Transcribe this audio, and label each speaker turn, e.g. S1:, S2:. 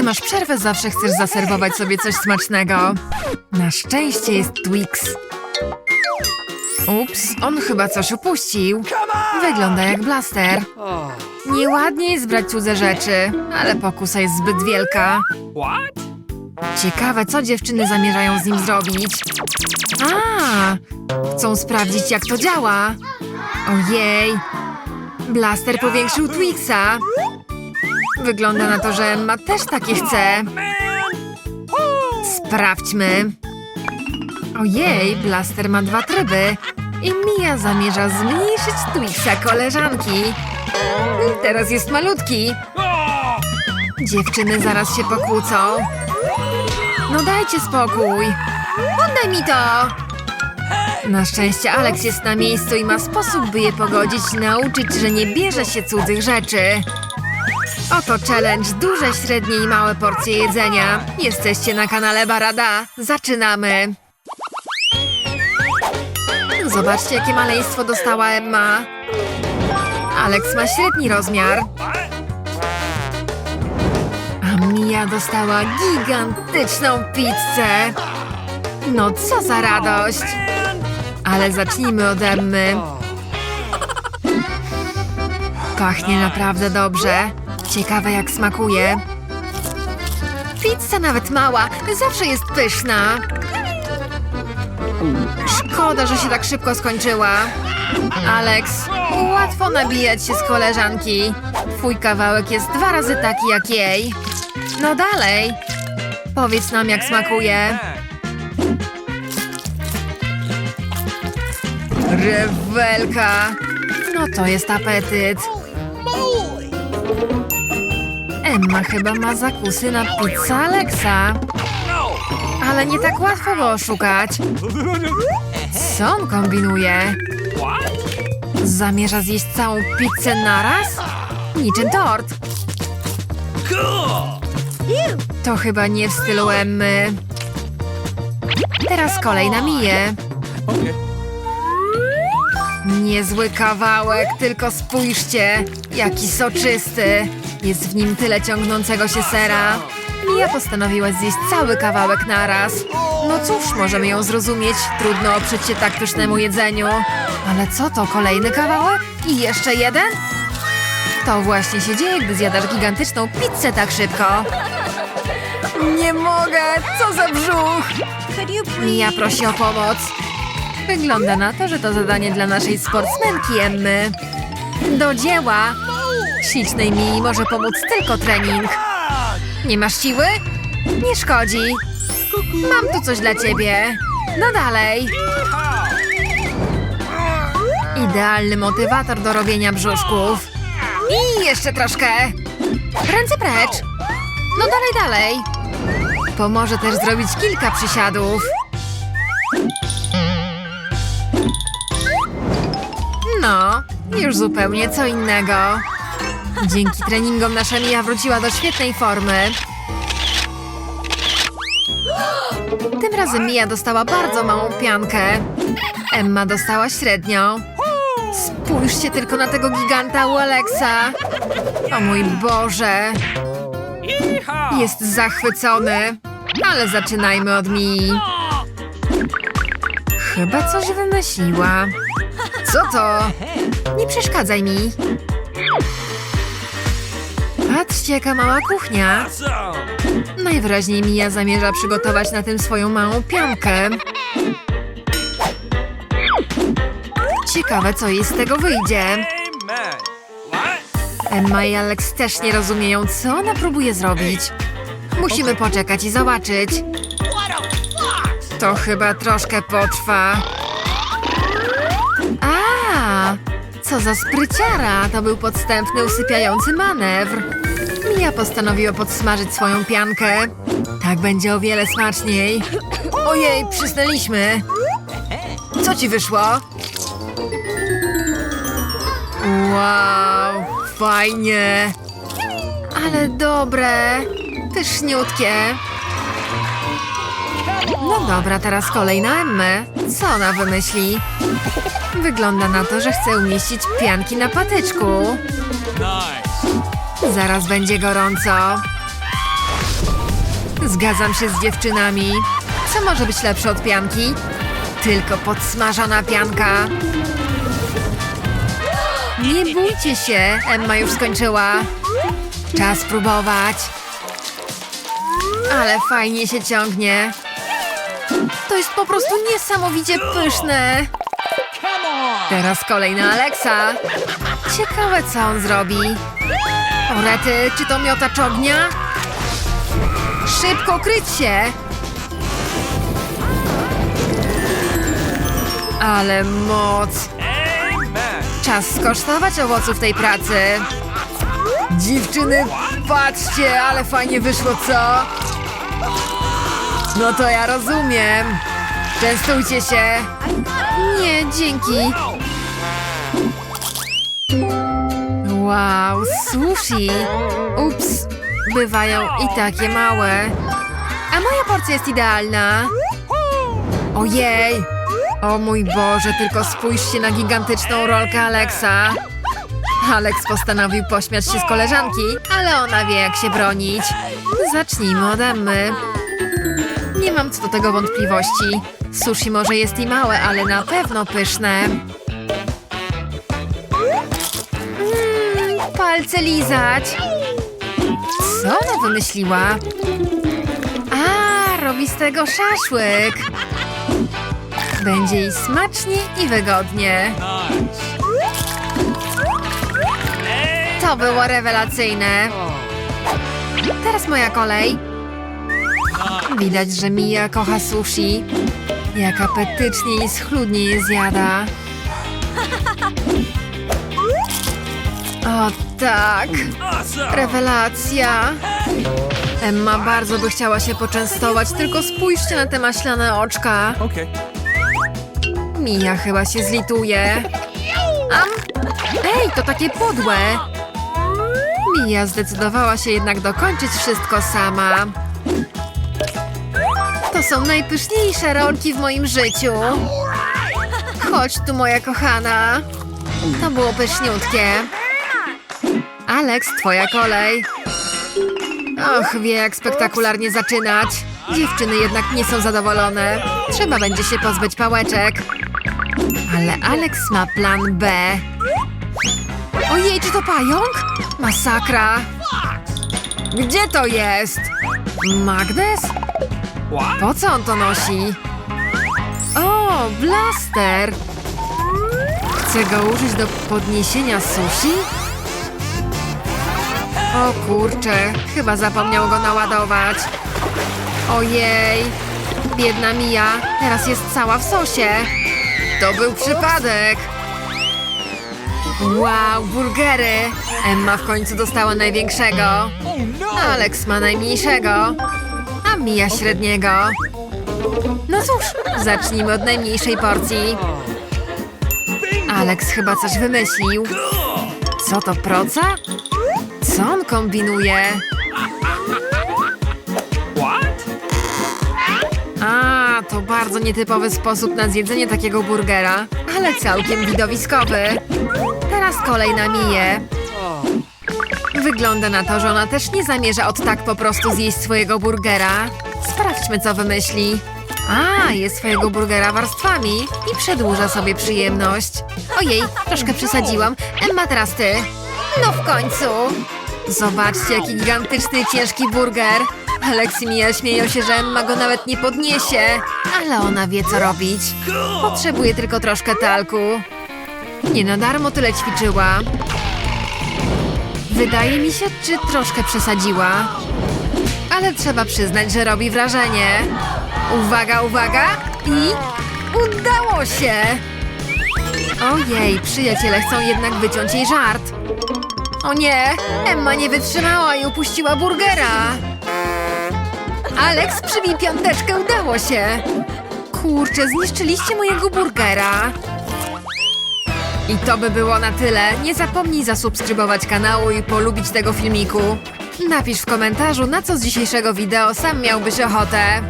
S1: Kiedy masz przerwę, zawsze chcesz zaserwować sobie coś smacznego. Na szczęście jest Twix. Ups, on chyba coś upuścił. Wygląda jak blaster. Nieładnie jest brać cudze rzeczy, ale pokusa jest zbyt wielka. Ciekawe, co dziewczyny zamierzają z nim zrobić. A, chcą sprawdzić, jak to działa. Ojej. Blaster powiększył Twixa. Wygląda na to, że Emma też takie chce. Sprawdźmy. Ojej, Blaster ma dwa tryby. I Mia zamierza zmniejszyć Twixa koleżanki. Teraz jest malutki. Dziewczyny zaraz się pokłócą. No dajcie spokój. Oddaj mi to. Na szczęście Alex jest na miejscu i ma sposób, by je pogodzić i nauczyć, że nie bierze się cudzych rzeczy. Oto challenge duże, średnie i małe porcje jedzenia. Jesteście na kanale Barada. Zaczynamy. Zobaczcie, jakie maleństwo dostała Emma. Alex ma średni rozmiar. A Mia dostała gigantyczną pizzę. No co za radość. Ale zacznijmy od Emmy. Pachnie naprawdę dobrze. Ciekawe jak smakuje. Pizza nawet mała, zawsze jest pyszna. Szkoda, że się tak szybko skończyła. Alex, łatwo nabijać się z koleżanki. Twój kawałek jest dwa razy taki jak jej. No dalej. Powiedz nam jak smakuje. Rewelka. No to jest apetyt. Emma chyba ma zakusy na pizzę Alexa. Ale nie tak łatwo go oszukać. Co on kombinuje? Zamierza zjeść całą pizzę naraz? Niczym tort. To chyba nie w stylu Emmy. Teraz kolej na Miję. Niezły kawałek, tylko spójrzcie, jaki soczysty. Jest w nim tyle ciągnącego się sera. Mija postanowiła zjeść cały kawałek naraz. No cóż, możemy ją zrozumieć. Trudno oprzeć się tak pysznemu jedzeniu. Ale co to, kolejny kawałek? I jeszcze jeden? To właśnie się dzieje, gdy zjadasz gigantyczną pizzę tak szybko. Nie mogę! Co za brzuch! Mia prosi o pomoc. Wygląda na to, że to zadanie dla naszej sportsmenki Emmy. Do dzieła! Ślicznej Mii może pomóc tylko trening. Nie masz siły? Nie szkodzi. Mam tu coś dla ciebie. No dalej. Idealny motywator do robienia brzuszków. I jeszcze troszkę. Ręce precz. No dalej, dalej. Pomoże też zrobić kilka przysiadów. No, już zupełnie co innego. Dzięki treningom nasza Mia wróciła do świetnej formy. Tym razem Mia dostała bardzo małą piankę. Emma dostała średnią. Spójrzcie tylko na tego giganta u Alexa. O mój Boże. Jest zachwycony. Ale zaczynajmy od Mii. Chyba coś wymyśliła. Co to? Nie przeszkadzaj mi. Patrzcie, jaka mała kuchnia. Najwyraźniej Mia zamierza przygotować na tym swoją małą piankę. Ciekawe, co jej z tego wyjdzie. Emma i Alex też nie rozumieją, co ona próbuje zrobić. Musimy poczekać i zobaczyć. To chyba troszkę potrwa. A, co za spryciara! To był podstępny, usypiający manewr. Mia postanowiła podsmażyć swoją piankę. Tak będzie o wiele smaczniej. Ojej, przysnęliśmy. Co ci wyszło? Wow, fajnie. Ale dobre. Pyszniutkie. No dobra, teraz kolej na Emmę. Co ona wymyśli? Wygląda na to, że chce umieścić pianki na patyczku.
S2: Nice.
S1: Zaraz będzie gorąco. Zgadzam się z dziewczynami. Co może być lepsze od pianki? Tylko podsmażona pianka. Nie bójcie się, Emma już skończyła. Czas próbować. Ale fajnie się ciągnie. To jest po prostu niesamowicie pyszne. Teraz kolej na Alexa. Ciekawe, co on zrobi. Orety, czy to miotacz ognia? Szybko kryć się! Ale moc! Czas skosztować owoców tej pracy. Dziewczyny, patrzcie, ale fajnie wyszło, co? No to ja rozumiem. Częstujcie się. Nie, dzięki. Wow, sushi. Ups, bywają i takie małe. A moja porcja jest idealna. Ojej! O mój Boże, tylko spójrzcie na gigantyczną rolkę Alexa. Alex postanowił pośmiać się z koleżanki, ale ona wie jak się bronić. Zacznijmy ode. Nie mam co do tego wątpliwości. Sushi może jest i małe, ale na pewno pyszne. Palce lizać. Co ona wymyśliła? A, robi z tego szaszłyk. Będzie jej smacznie i wygodnie. To było rewelacyjne. Teraz moja kolej. Widać, że Mia kocha sushi. Jak apetycznie i schludnie je zjada. O tak, rewelacja. Emma bardzo by chciała się poczęstować, tylko spójrzcie na te maślane oczka. Mija chyba się zlituje. Am? Ej, to takie podłe! Mija zdecydowała się jednak dokończyć wszystko sama. To są najpyszniejsze rolki w moim życiu. Chodź tu, moja kochana. To było pyszniutkie. Alex, twoja kolej. Och, wie jak spektakularnie zaczynać. Dziewczyny jednak nie są zadowolone. Trzeba będzie się pozbyć pałeczek. Ale Alex ma plan B. Ojej, czy to pająk? Masakra. Gdzie to jest? Magnes? Po co on to nosi? O, blaster! Chce go użyć do podniesienia sushi? O kurczę, chyba zapomniał go naładować. Ojej, biedna Mia, teraz jest cała w sosie. To był przypadek. Wow, burgery! Emma w końcu dostała największego.
S2: Oh no.
S1: Alex ma najmniejszego, a Mia średniego. No cóż, zacznijmy od najmniejszej porcji. Alex chyba coś wymyślił. Co to proca? Co on kombinuje?
S2: What?
S1: A, to bardzo nietypowy sposób na zjedzenie takiego burgera, ale całkiem widowiskowy. Teraz kolej na Miję. Wygląda na to, że ona też nie zamierza od tak po prostu zjeść swojego burgera. Sprawdźmy, co wymyśli. A, je swojego burgera warstwami i przedłuża sobie przyjemność. Ojej, troszkę przesadziłam. Emma, teraz ty. No w końcu. Zobaczcie, jaki gigantyczny ciężki burger. Alex i śmieją się, że Emma go nawet nie podniesie. Ale ona wie, co robić. Potrzebuje tylko troszkę talku. Nie na darmo tyle ćwiczyła. Wydaje mi się, czy troszkę przesadziła. Ale trzeba przyznać, że robi wrażenie. Uwaga, uwaga! I udało się! Ojej, przyjaciele chcą jednak wyciąć jej żart. O nie, Emma nie wytrzymała i upuściła burgera. Alex, przybij piąteczkę, udało się. Kurczę, zniszczyliście mojego burgera. I to by było na tyle. Nie zapomnij zasubskrybować kanału i polubić tego filmiku. Napisz w komentarzu, na co z dzisiejszego wideo sam miałbyś ochotę.